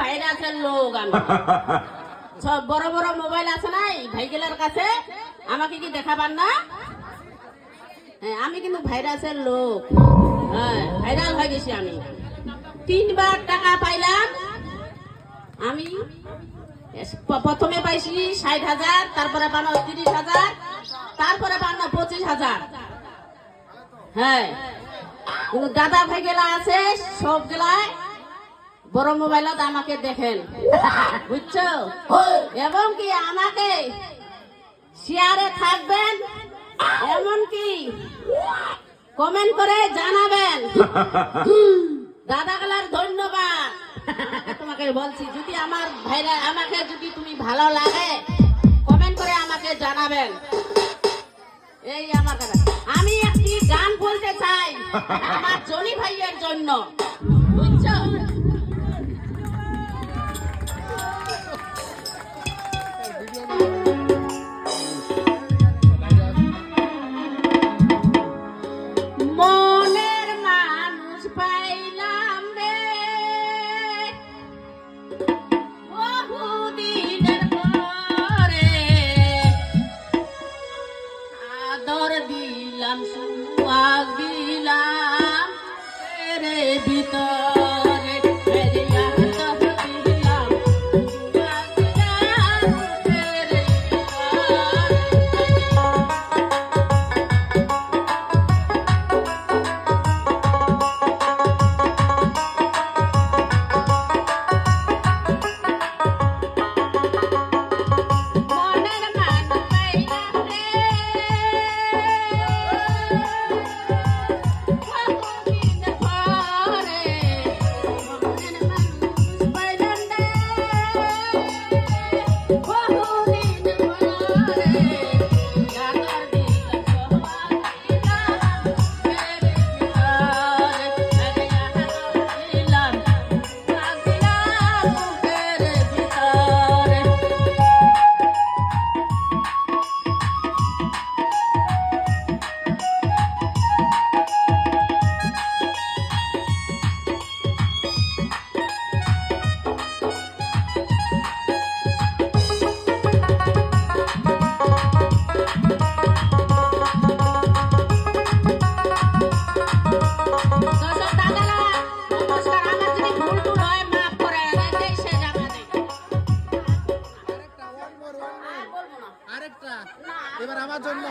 ভাইরাসের লোক আমি সব বড় বড় মোবাইল আছে নাই ভাইগেলার কাছে? আমাকে কি দেখাবার না? হ্যাঁ আমি কিন্তু ভাইরাসের লোক। হ্যাঁ ভাইরাল হয়ে গেছি আমি। তিনবার টাকা পাইলাম। আমি প্রথমে পাইছি ষাট হাজার, তারপরে পানো তিরিশ হাজার, তারপরে পানো পঁচিশ হাজার। হ্যাঁ কিন্তু দাদা ভাই আছে সব গেলায় বড় মোবাইলত আমাকে দেখেন। বুঝছ? এবং কি আমাকে শেয়ারে থাকবেন? এমনকি কমেন্ট করে জানাবেন। দাদাগুলার ধন্যবাদ। তোমাকে বলছি যদি আমার ভাইরা আমাকে যদি তুমি ভালো লাগে কমেন্ট করে আমাকে জানাবেন। এই আমার আমি একটি গান বলতে চাই আমার জনি ভাইয়ের জন্য। এবার আমার জন্য।